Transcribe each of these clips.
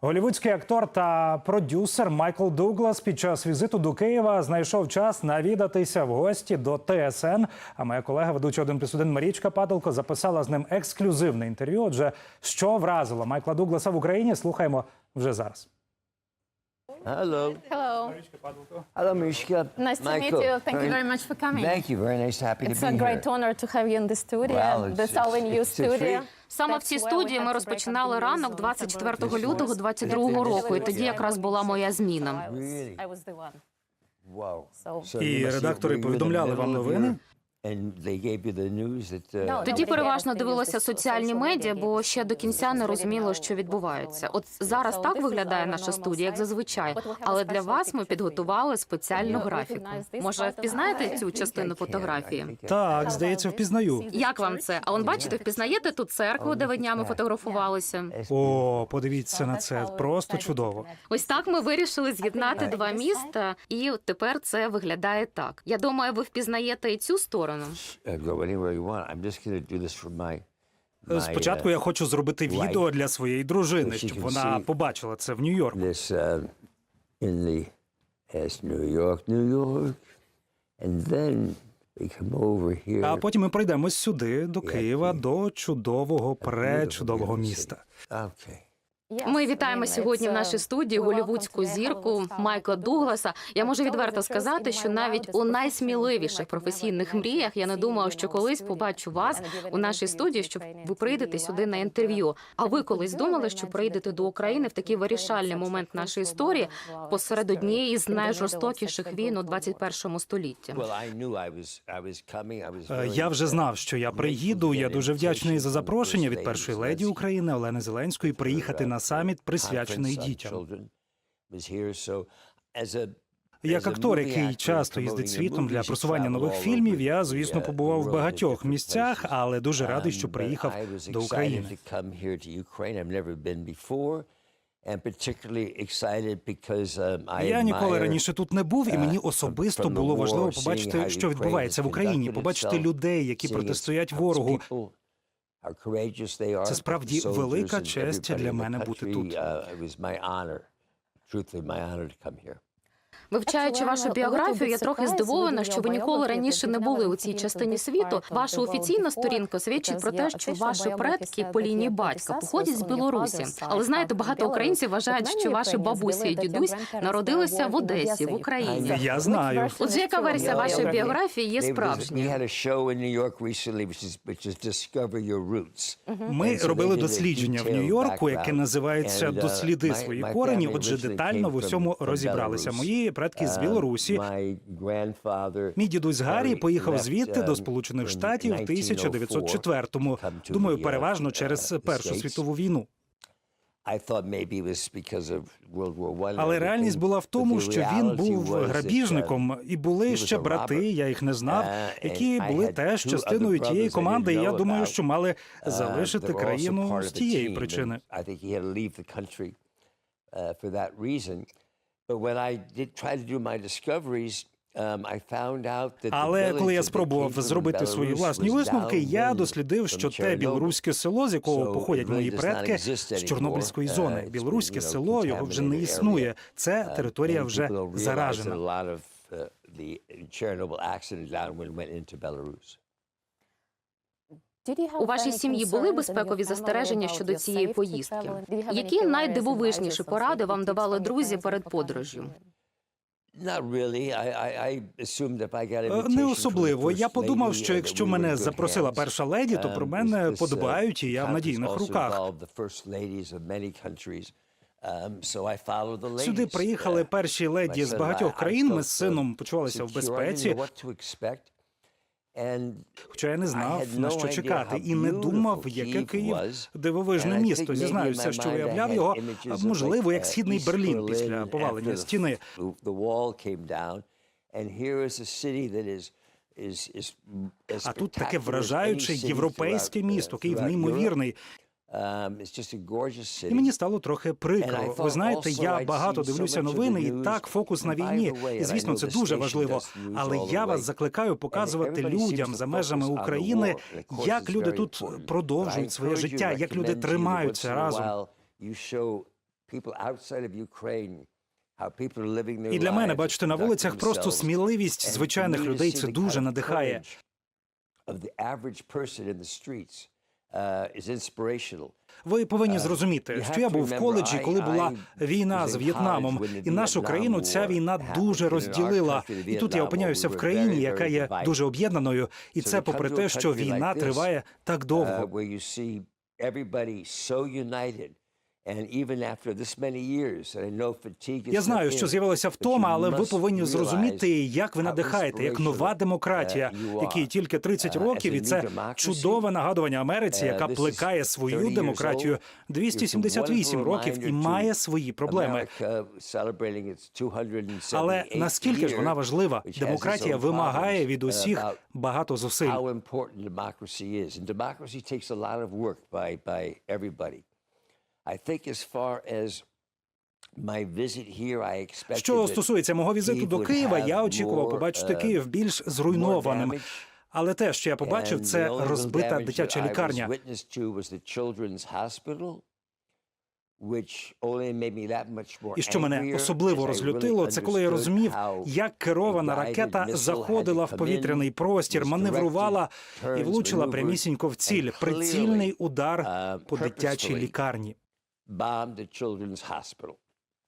Голівудський актор та продюсер Майкл Дуглас під час візиту до Києва знайшов час навідатися в гості до ТСН. А моя колега, ведуча 1 плюс 1 Марічка Падалко, записала з ним ексклюзивне інтерв'ю. Отже, що вразило Майкла Дугласа в Україні, слухаємо вже зараз. Hello. Hello. Hello, Mishka. Nice Michael. to meet you. Thank you very much for coming. Thank you. Very nice. Happy It's to be here. It's a great here. honor to have you in the studio, Well, the it's- Solving it's- You it's studio. Саме в цій студії ми розпочинали ранок 24 лютого 22 року, і тоді якрараз була моя зміна. The І редактори the повідомляли вам новини? Uh, Тоді переважно the соціальні медіа, бо ще до кінця не розуміло, що відбувається. От зараз так виглядає наша студія, як зазвичай. Але для вас ми підготували спеціальну графіку. Може, впізнаєте цю частину фотографії? Так, здається, впізнаю. Як вам це? А он бачите, впізнаєте тут церкву, де ви днями фотографувалися? О, подивіться на це. Просто чудово. Ось так ми вирішили з'єднати два міста, і тепер це виглядає так. Я думаю, ви впізнаєте і цю сторону. Go anywhere you want. I'm just going to do this for my. my, Спочатку uh, я хочу зробити відео для своєї дружини, щоб вона побачила це в Нью-Йорку. here. А потім ми пройдемось сюди, до Києва, до чудового, пречудового міста. Ми вітаємо сьогодні в нашій студії голівудську зірку Майкла Дугласа. Я можу відверто сказати, що навіть у найсміливіших професійних мріях я не думала, що колись побачу вас у нашій студії, щоб ви прийдете сюди на інтерв'ю. А ви колись думали, що прийдете до України в такий вирішальний момент нашої історії посеред однієї з найжорстокіших війн у 21 столітті? Е, Я вже знав, що я приїду. Я дуже вдячний за запрошення від першої леді України Олени Зеленської приїхати на саміт, присвячений дітям. Як актор, який часто їздить світом для просування нових фільмів, я звісно побував в багатьох місцях, але дуже радий, що приїхав до України. Я ніколи раніше тут не був, і мені особисто було важливо побачити, що відбувається в Україні, побачити людей, які протистоять ворогу. Це справді велика честь для мене бути тут. Вивчаючи вашу біографію, я трохи здивована, що ви ніколи раніше не були у цій частині світу. Ваша офіційна сторінка свідчить про те, що ваші предки по лінії батька походять з Білорусі. Але знаєте, багато українців вважають, що ваші бабуся і дідусь народилися в Одесі, в Україні. Я знаю. Отже, яка версія вашої біографії є справжньою? Ми робили дослідження в Нью-Йорку, яке називається uh, Досліди свої корені. Отже, детально в усьому розібралися. Мої предки з Uh, Білорусі. Мій дідусь Гаррі поїхав звідти до um, Сполучених Штатів в 1904-му. 1904, come to Думаю, переважно через Першу світову війну. Але реальність була в тому, що він був that, uh, грабіжником, і були ще брати. Я їх не знав, Uh, які були теж частиною тієї команди. і Я думаю, що мали Uh, залишити країну з тієї причини. Uh. But when I did try to do my discoveries, um, Але коли я спробував зробити свої власні висновки, я дослідив, що те білоруське село, з якого походять мої предки, з Чорнобильської зони. Uh, Білоруське село його вже не існує. Це Uh, територія вже заражена. У вашій сім'ї були безпекові застереження щодо цієї поїздки? Які найдивовижніші поради вам давали друзі перед подорожю? Е, Не особливо. Я подумав, що якщо мене запросила перша леді, то Um, про мене uh, подбають, і я в надійних руках. Um, Сюди приїхали Uh, перші леді з багатьох країн. Ми з сином почувалися в безпеці. know what to expect. And Хоча я не знав, на що чекати, і не думав, яке Київ дивовижне місто. Зізнаюся, що уявляв його, можливо, як uh, східний Берлін після повалення стіни. А тут таке вражаюче європейське uh, місто. Київ неймовірний. Um. І мені стало трохи прикро. Ви знаєте, я багато дивлюся новини, і так фокус на війні. І звісно, це дуже важливо. Але я вас закликаю показувати людям за межами України, як люди тут продовжують своє життя, як люди тримаються разом. І для мене, бачите, на вулицях просто сміливість звичайних людей це дуже надихає. Uh. Ви повинні зрозуміти, що я був в коледжі, коли була війна з В'єтнамом, і нашу країну ця війна дуже розділила. І тут я опиняюся в країні, яка є дуже об'єднаною, і це попри те, що війна триває так uh, довго. Я знаю, що з'явилася втома, але ви повинні зрозуміти, як ви надихаєте, як нова демократія, uh, якій тільки 30 Uh, as років, і це чудове нагадування Америці, uh, яка плекає 30 свою демократію old. 278 It's a років і має свої проблеми. America celebrating its 278th Але наскільки ж вона важлива? Демократія вимагає від uh, усіх багато зусиль. I think as far as my visit here, I expected Що стосується мого візиту до Києва, я очікував побачити uh, Київ більш зруйнованим. Але те, що я побачив, це розбита дитяча лікарня. І що мене особливо розлютило, це коли я розумів, як керована ракета заходила в повітряний простір, маневрувала і влучила прямісінько в ціль. Прицільний удар uh, по дитячій лікарні. Bombed the children's hospital.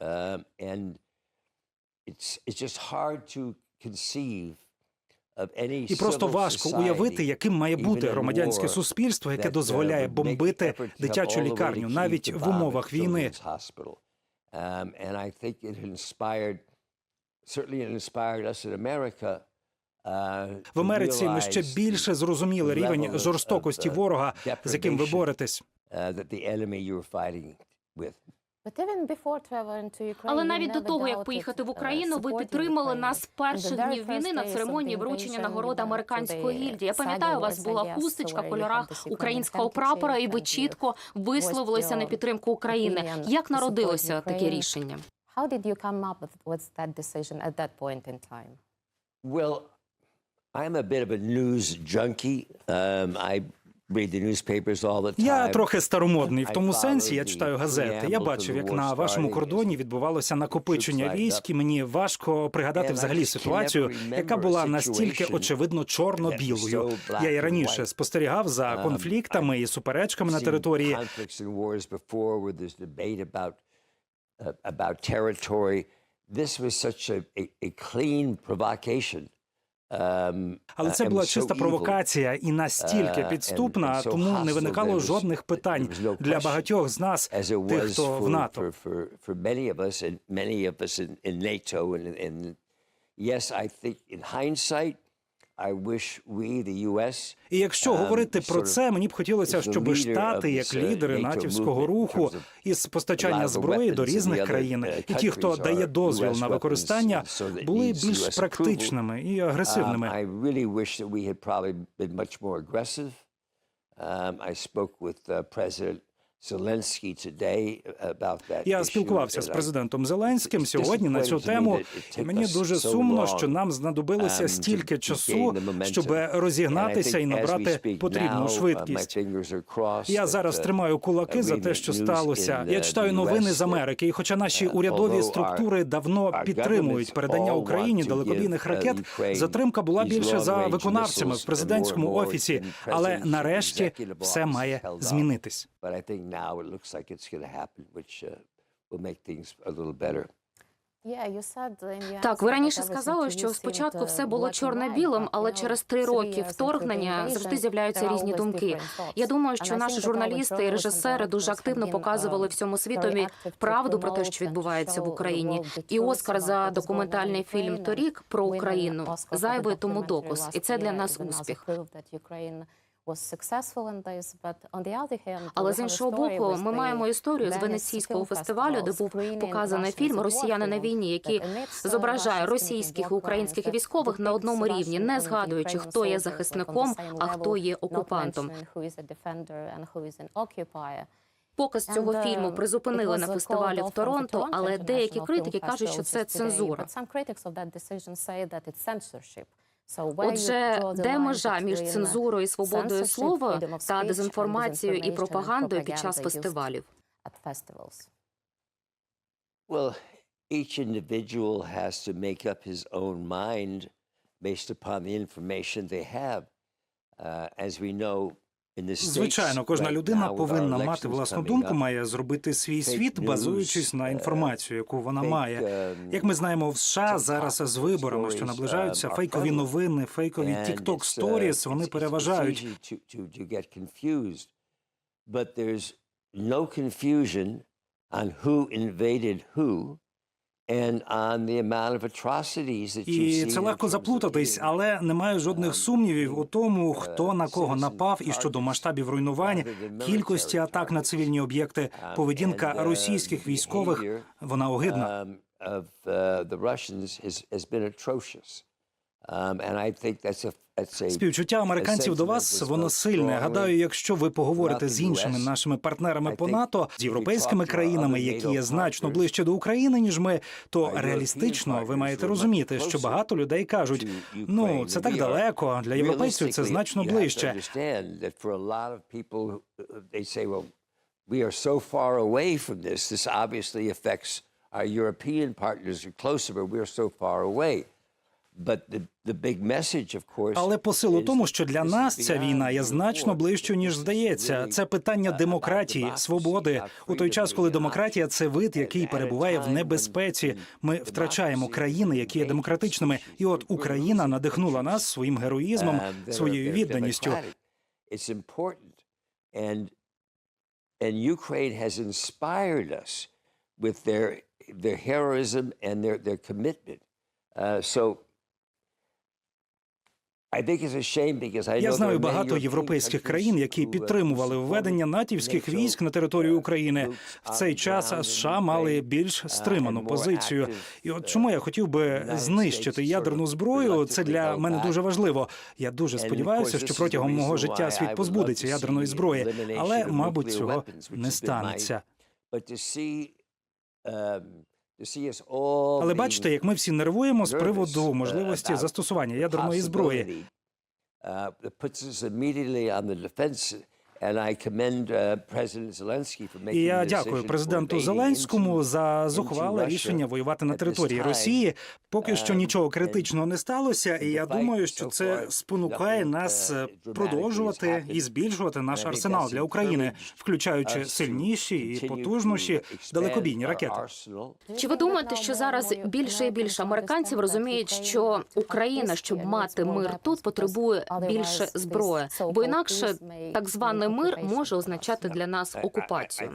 Um, and it's, it's just hard to conceive І просто важко уявити, яким має бути громадянське суспільство, яке uh, дозволяє бомбити дитячу лікарню, навіть в умовах війни. Um, uh, В Америці ми ще більше зрозуміли рівень жорстокості uh, ворога, з яким ви боретесь. Uh, that the enemy you were fighting with. Але навіть до того, як поїхати в Україну, ви підтримали нас перших днів війни на церемонії вручення нагороди американської гільдії. Я пам'ятаю, у вас була хусточка в кольорах українського прапора, і ви чітко висловилися на підтримку України. Як народилося таке рішення? How did you come up with that decision at that point in time? Well, I'm a bit of a news junkie. Um, I Я трохи старомодний в тому сенсі. Я читаю газети. Я бачив, як на вашому кордоні відбувалося накопичення військ, і мені важко пригадати взагалі ситуацію, яка була настільки очевидно чорно-білою. Я і раніше спостерігав за Um, конфліктами і суперечками на території. uh. This was such a, a, a clean provocation. Um, Але uh, це була чиста провокація і настільки Uh, підступна, тому не виникало жодних питань для багатьох з нас, тих, хто в НАТО. yes, I think in hindsight, І якщо um, говорити про це, мені б хотілося, щоб штати, як uh, лідери натівського руху із постачання зброї до різних країн, uh, і ті, хто дає дозвіл на використання, були більш практичними і Um, агресивними. I. Um, spoke with uh, President Я спілкувався з президентом Зеленським сьогодні на цю тему, і мені дуже сумно, що нам знадобилося um, стільки часу, щоб розігнатися і набрати потрібну uh, швидкість. Я зараз uh, тримаю кулаки за те, що сталося. Я uh, читаю новини з Америки, і хоча наші uh, урядові структури давно підтримують передання Україні далекобійних uh, ракет, затримка була більше за виконавцями в президентському офісі, але нарешті все має змінитись. Think now it looks like it's going to happen, which uh, will make things a little better. Так, ви раніше сказали, що спочатку все було чорно-білим, але через три роки вторгнення завжди з'являються різні думки. Я думаю, що наші журналісти і режисери дуже активно показували всьому світові правду про те, що відбувається в Україні. І Оскар за документальний фільм торік про Україну зайвий тому доказ, і це для нас успіх. Але з іншого боку, ми маємо історію з венеційського фестивалю, де був показаний фільм Росіяни на війні, який зображає російських і українських військових на одному рівні, не згадуючи, хто є захисником, а хто є окупантом. Показ цього фільму призупинили на фестивалі в Торонто, але деякі критики кажуть, що це цензура. Отже, де межа між цензурою і свободою слова та дезінформацією і пропагандою під час фестивалів? Well, each individual has to make up his own mind based upon the information they have. Uh, as we know, Звичайно, кожна людина повинна мати власну думку, має зробити свій світ, базуючись на е, інформацію, яку вона має. um, Як ми знаємо, в США зараз з виборами, що наближаються, um, фейкові новини, фейкові TikTok it's, uh, Stories, вони переважають. But there's no confusion on who invaded who І це легко заплутатись, але немає жодних сумнівів у тому, uh, хто на кого напав і щодо масштабів руйнувань, кількості атак на цивільні об'єкти, Um, поведінка uh, російських військових вона огидна. Співчуття американців до вас воно сильне. Гадаю, якщо ви поговорите з іншими нашими партнерами по НАТО, з європейськими країнами, які є значно ближче до України ніж ми, то реалістично ви маєте розуміти, що багато людей кажуть: ну це так далеко. Для європейців це значно ближче. We are so far away from this. This obviously affects our European partners are closer, but we are so far away. Але посил у тому, що для нас ця війна є значно ближчою, ніж здається. Це питання демократії, свободи у той час, коли демократія це вид, який перебуває в небезпеці. Ми втрачаємо країни, які є демократичними. І от Україна надихнула нас своїм героїзмом, um, своєю відданістю. with their their heroism and their their commitment. Uh, so. I think it's a shame because I Я знаю багато європейських країн, які підтримували введення натівських військ на територію України. В цей час США мали більш uh, стриману позицію. І от uh, чому я хотів би знищити ядерну зброю? Це для мене дуже важливо. Я дуже сподіваюся, що протягом мого життя світ позбудеться ядерної зброї, але мабуть цього не станеться. Але бачите, як ми всі нервуємо з приводу uh, можливості застосування ядерної зброї. Uh, І я дякую президенту Зеленському за зухвале рішення воювати на території. Росії. Поки що Um, нічого критичного не сталося, і я думаю, що це спонукає нас uh, е, продовжувати і збільшувати наш арсенал для України, включаючи сильніші і потужніші далекобійні ракети. Чи ви думаєте, що зараз більше і більше американців розуміють, що Україна, щоб мати мир тут, потребує більше зброї, бо інакше так званий мир може означати для нас окупацію.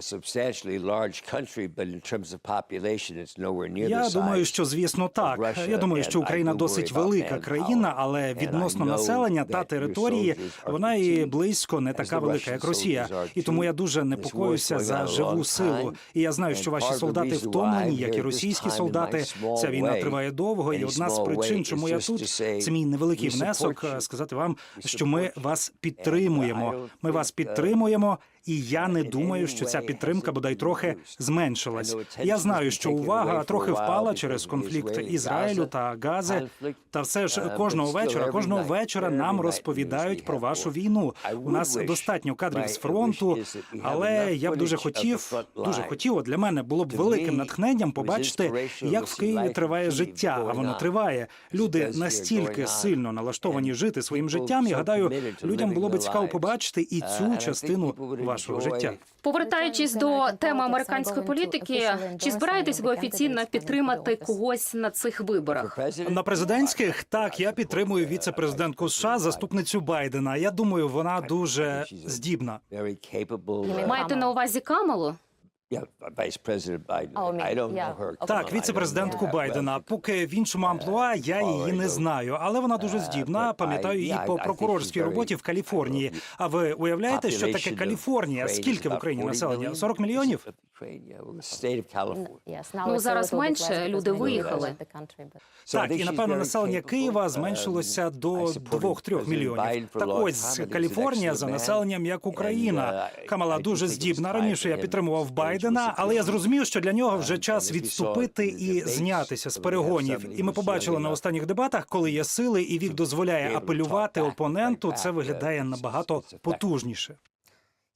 Substantially large country, but in terms of population, it's nowhere near the Я думаю, що звісно так. Я думаю, що Україна досить велика країна, але відносно населення та території вона і близько не така велика, як Росія. І тому я дуже непокоюся за живу силу. І я знаю, що ваші солдати втомлені, як і російські солдати. Ця війна триває довго, і одна з причин, чому я тут, це мій невеликий внесок сказати вам, що ми вас uh, підтримуємо. Ми вас uh, підтримуємо. І я не думаю, що ця підтримка бодай трохи зменшилась. Я знаю, що увага трохи впала через конфлікт Ізраїлю та Гази. Та все ж кожного вечора, кожного вечора нам розповідають про вашу війну. У нас достатньо кадрів з фронту, але я б дуже хотів, дуже хотів. от Для мене було б великим натхненням побачити, як в Києві триває життя, а воно триває. Люди настільки сильно налаштовані жити своїм життям. І гадаю, людям було б цікаво побачити і цю частину вашого життя. Повертаючись до теми американської політики, чи збираєтесь ви офіційно підтримати когось на цих виборах? На президентських так я підтримую віце-президентку США, заступницю Байдена. Я думаю, вона дуже здібна. Uh, Маєте на увазі Камалу? President Biden. Oh. Так, віце-президентку Байдена. Поки в іншому амплуа я її не знаю, але вона дуже здібна. Пам'ятаю її по прокурорській роботі в Каліфорнії. А ви уявляєте, що таке Каліфорнія? Скільки в Україні населення? million. 40 мільйонів? Ну, зараз менше, люди виїхали. Так, і напевно населення. Києва Um, зменшилося до supported 2-3 мільйонів. Так ось Каліфорнія за населенням як Україна. Uh, Камала дуже здібна. Раніше я підтримував to Байдена, але я зрозумів, що для нього вже Um, час відступити і знятися з перегонів. І ми побачили на останніх дебатах, коли є сили і вік дозволяє апелювати опоненту. Це виглядає набагато потужніше.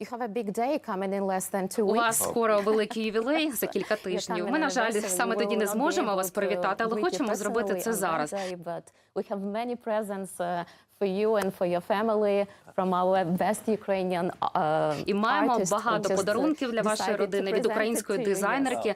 You have a big day coming in less than two У вас скоро великий ювілей за кілька тижнів. Ми, на жаль, саме тоді не зможемо вас привітати, але хочемо зробити це зараз. We have many presents uh, for you and for your family from our best Ukrainian uh, І маємо who багато just, uh, подарунків для вашої decided to родини від present it української you. дизайнерки.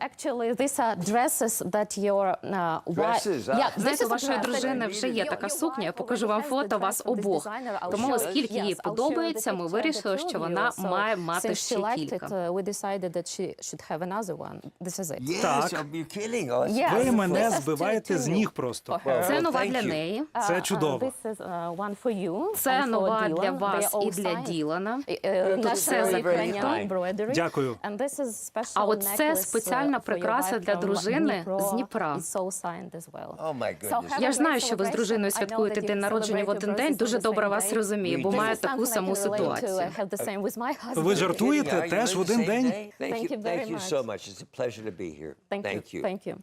Actually, these are dresses that your uh, wife... Dresses, ah. Yeah, Знаєте, this у is a вашої dress дружини вже є your- така сукня. Я покажу вам фото dress вас this обох. Тому, оскільки їй подобається, ми вирішили, що вона має мати since ще she liked кілька. it, uh, we decided that she should have another one. This is it. Yes, Так. oh, you're kidding. Oh, it's Yes. Ви This мене збиваєте з ніг просто. Це нова thank для you. неї. Це Uh, uh, чудово. This is uh, one for you Це for нова для вас і для signed. Ділана. Uh, uh, Тут все national закрито. Ukrainian embroidery. Дякую. And this is special А от це necklace, uh, your прикраса для дружини з Дніпра. Oh, Я ж знаю, що ви з дружиною святкуєте день народження в один день. Дуже добре вас розумію, бо маю таку саму ситуацію. Ви жартуєте? Теж в один день? day? Thank Thank you, you very thank you much. so much. It's a pleasure to be here. Thank you. Thank you. Thank you.